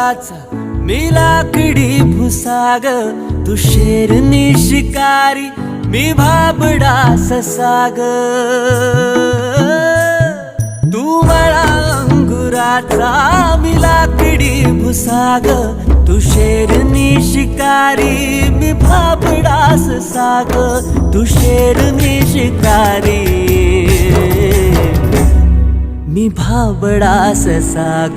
अंगुराचा मी लाकडी भुसाग तू शेरनी शिकारी मी भाबडा ससाग. तू मला अंगुराचा मी लाकडी भुसाग तू शेरनी शिकारी मी भाबडा साग तू शेरनी शिकारी मी भाबडास साग